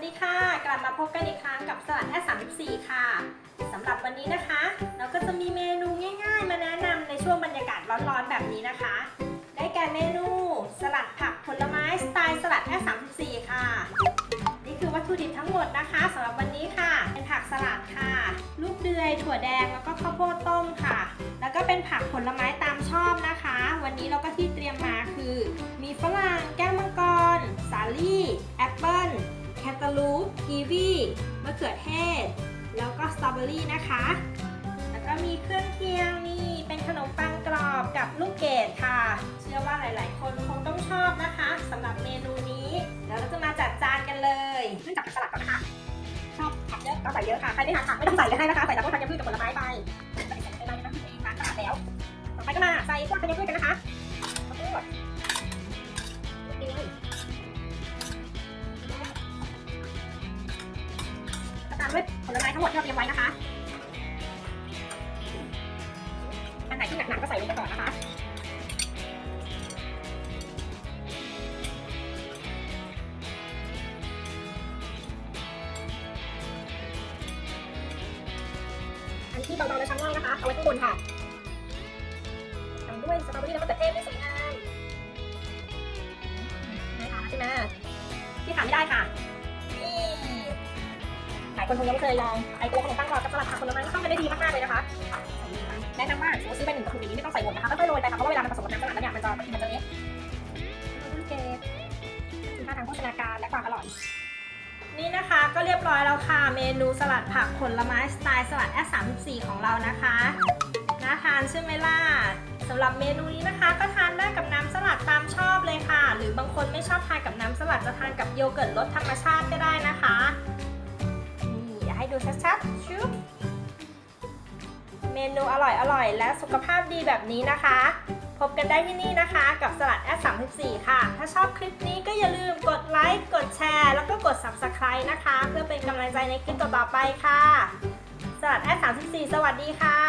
สดีค่ะ กลับมาพบกันอีกครั้งกับสลัดแอ34ค่ะสำหรับวันนี้นะคะ เราก็จะมีเมนูง่ายๆ มาแนะนำในช่วงบรรยากาศร้อนๆแบบนี้นะคะ ได้แก่เมนูสลัดผักผลไม้สไตล์สลัดแอ34ค่ะ นี่คือวัตถุดิบทั้งหมดนะคะสำหรับวันนี้ค่ะ เป็นผักสลัดค่ะ ลูกเดือยถั่วแดงแล้วก็ข้าวโพดต้มค่ะ แล้วก็เป็นผักผลไม้ตามชอบนะคะ วันนี้เราก็ที่เตรียมมาคือ มีฝรั่งแก้ ตรอเบอรี่นะคะ แล้วก็มีเครื่องเคียงนี่เป็นขนมปังกรอบกับลูกเกดค่ะ เชื่อว่าหลาย ๆ คนคงต้องชอบนะคะสำหรับเมนูนี้แล้วเราจะมาจัดจานกันเลยเริ่มจากผักสลัดก่อนนะคะ ชอบผักเยอะก็ใส่เยอะค่ะ ใครไม่ทานผักไม่ต้องใส่ก็ได้นะคะ ใส่แต่พวกธัญพืชกับผลไม้ไปใส่ใส่ไปเลยนะพี่เองร้านตลาดแล้ว ต่อไปก็มาใส่พวกธัญพืชกันนะคะ ตามด้วยผลไม้ทั้งหมดที่เราเตรียมไว้นะคะ อันไหนที่หนักๆก็ใส่ลงไปก่อนนะคะอันที่เบาๆและชั้นล่างนะคะ เอาไว้ข้างบนค่ะทำด้วยสตรอเบอรี่และมะเขือเทศด้วยสวยงามไม่ค่ะใช่ไหมที่ขาดไม่ได้ค่ะ คนคงยังไม่เคยลองไอตัวขนมปังกรอบกับสลัดผักผลไม้ก็เข้ากันได้ดีมากๆเลยนะคะแนะนำว่าสมมติซื้อไปหนึ่งกระปุกอย่างนี้ไม่ต้องใส่หมดนะคะค่อยๆโรยไปค่ะเพราะว่าเวลามันผสมกับน้ำสลัดแล้วเนี่ยมันจะมันจะเละโอเคคุณค่าทางโภชนาการและความอร่อยนี่นะคะก็เรียบร้อยแล้วค่ะเมนูสลัดผักผลไม้สไตล์สลัดแอ34ของเรานะคะน่าทานใช่ไหมล่ะสำหรับเมนูนี้นะคะ ก็ทานได้กับน้ำสลัดตามชอบเลยค่ะ หรือบางคนไม่ชอบทานกับน้ำสลัดจะทานกับโยเกิร์ตรสธรรมชาติก็ได้นะคะ ชัดๆชุบเมนูอร่อยอร่อยและสุขภาพดีแบบนี้นะคะ พบกันได้ที่นี่นะคะ กับสลัดแอส34 ค่ะ ถ้าชอบคลิปนี้ก็อย่าลืมกดไลค์ กดแชร์ แล้วก็กด Subscribe นะคะ เพื่อเป็นกำลังใจในคลิปต่อๆไปค่ะ สลัดแอส34 สวัสดีค่ะ